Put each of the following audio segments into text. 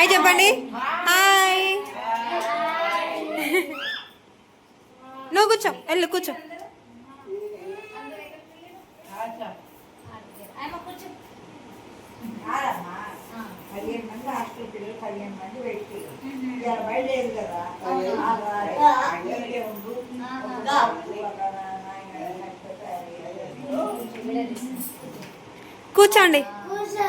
Hi చెప్పండి hi నువ్వు కూర్చో వెళ్ళు కూర్చో పదిహేను మంది హాస్టల్ పిల్లలు పదిహేను మంది పెట్టి ఇవాళ బయలుదేరు కదా ఇక్కడే ఉండు. ఒక నాయన లేకపోతే అది. కూర్చోండి? చూడొద్దా?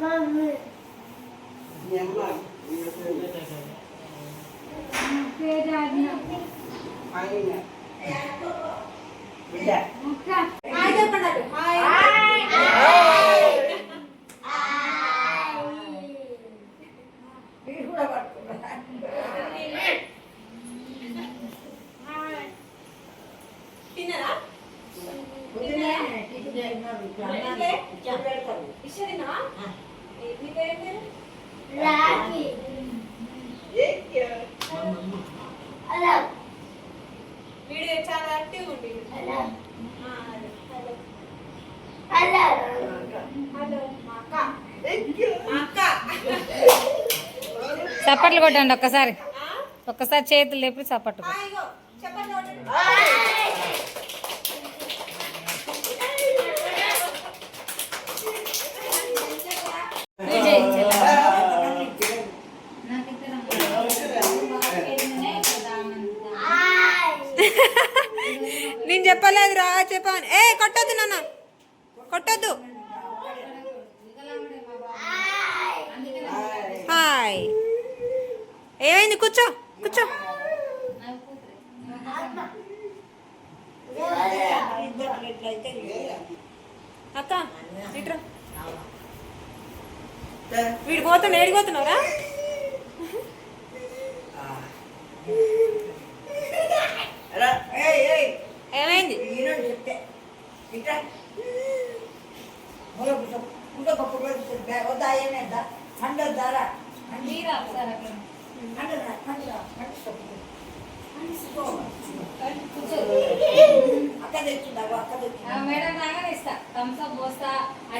Mami. Myanmar. Myanmar. Myanmar. Myanmar. Video చాలా యాక్టివ్ ఉంది ఆ, హలో హలో మా అక్క మా అక్క చప్పట్లు కొట్టండి. ఒక్కసారి ఆ? ఒక్కసారి చేతులు లేపి చప్పట్లు ఆ, చెప్పండి రా చెప్పాను ఏ కొట్టొద్దు నాన్న. కొట్టొద్దు. హాయ్. ఏమైంది? కూర్చో కూర్చో. అక్క ఇట్రా వీడు పోతున్నా ఏడిపోతున్నావురా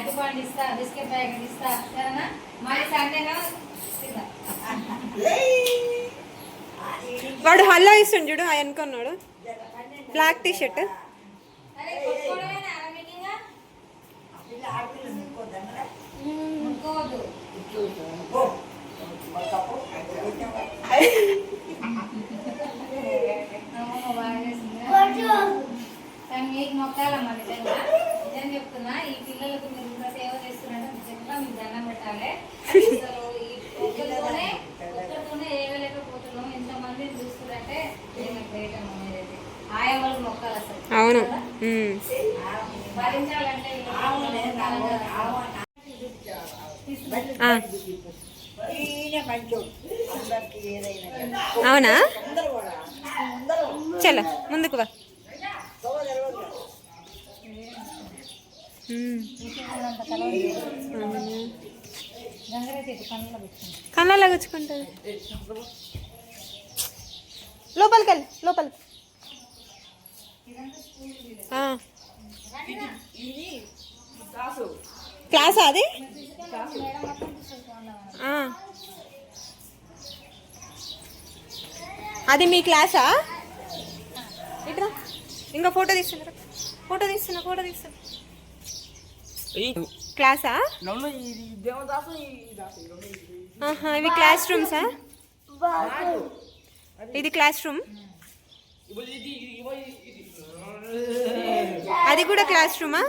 పోస్తా అరటిపండు ఇస్తా బిస్కెట్ ప్యాకెట్ ఇస్తా సరేనా మరి సండేగా తిందా వాడు హల్లో ఇస్తుండు చూడు ఆ అనుకున్నాడు బ్లాక్ టీ షర్ట్ అరే దండం పెట్టాలి అసలు ఈ ఒక్కరితోనే ఒక్కరితోనే ఏగలేకపోతున్నాం. ఎంతమందిని చూస్తున్నారంటే నిజంగా గ్రేట్ అమ్మ మీరైతే ఆయా వాళ్ళకి మొక్కాలి అసలు. అవును. భరించాలంటే. అవునా? అందరూ కూడా. అందరూ. చలో ముందుకు వా. తోవ కళ్ళలో పెట్టుకుంది గుచ్చుకుంటుంది. లోపలికి వెళ్ళి లోపలికి. క్లాస్ క్లాసా అది? అది మీ క్లాసా? ఇట్రా. ఇంకా ఫోటో తీస్తున్నారు ఫోటో తీస్తున్నా ఫోటో తీస్తున్నా. క్లాసా ఆహా, ఇవి క్లాస్ రూమ్సా ఇది క్లాస్ రూమ్ అది కూడా క్లాస్ రూమా.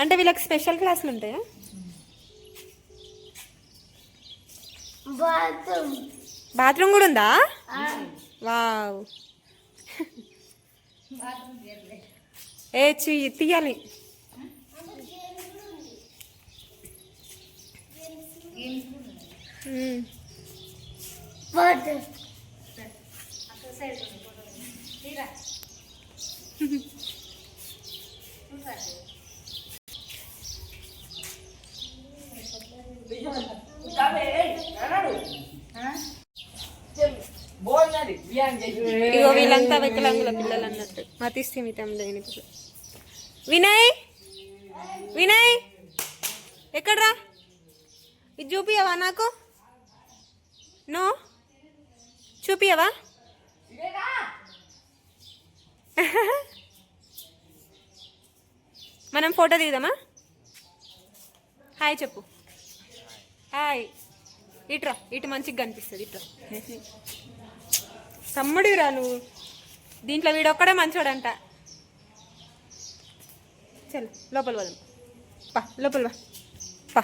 అంటే వీళ్ళకి స్పెషల్ క్లాసులు ఉంటాయా? బాత్రూమ్ కూడా ఉందా? వావ్ ఏ చెయ్యి తీయాలి. ఇగో వీళ్ళంతా వికలాంగుల పిల్లలు అన్నట్టు మతి స్థిమితం లేని. వినయ్ వినయ్ ఎక్కడ్రా ఇది చూపియవా నాకు నో చూపియవా మనం ఫోటో దిగుదామా హాయ్ చెప్పు హాయ్ ఇట్రా ఇటు మంచిగా కనిపిస్తుంది ఇట్రా తమ్ముడిరా నువ్వు దీంట్లో వీడొక్కడే మంచోడంట. చల్ లోపల పోదాం పా లోపల పా.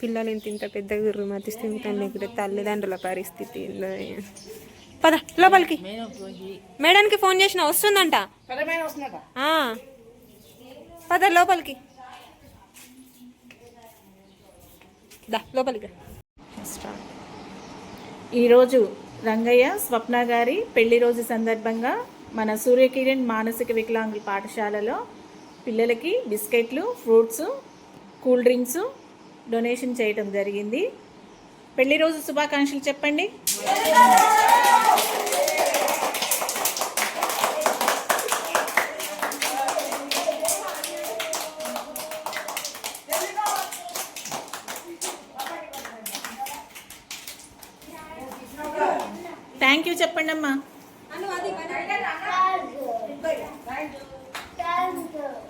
పిల్లలు ఇంత ఇంత పెద్ద గుర్రు మతిస్థిమితం ఇక్కడ తల్లిదండ్రుల పరిస్థితి పద లోపలికి. మేడానికి ఫోన్ చేసిన వస్తుందంట. పద లోపలికి. దా లోపలికి ఈరోజు రంగయ్య స్వప్న గారి పెళ్ళి రోజు సందర్భంగా మన సూర్యకిరణ్ మానసిక వికలాంగుల పాఠశాలలో పిల్లలకి బిస్కెట్లు ఫ్రూట్స్ కూల్ డ్రింక్స్ డొనేషన్ చేయటం జరిగింది. పెళ్ళి రోజు శుభాకాంక్షలు చెప్పండి. చెప్పండి అమ్మా తీసుకోరాదు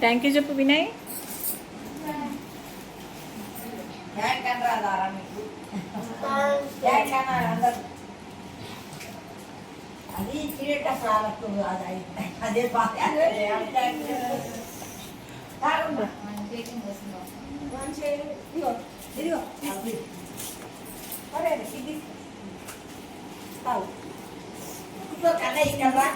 థ్యాంక్ యూ చెప్పు వినయ్ బ్యాంక్ అని రాదారా మీకు బ్యాంక్ అన్నారు అందరు అది కిరీట ప్రాలక్టు అది అదే బాగా తాగుండ్రా. చేతిని వస్తుందా ఇదిగో ఇదిగో అది. పర్వాలేదు, ఇది తాగు. ఇంకో కన్న ఇక్కడ రా.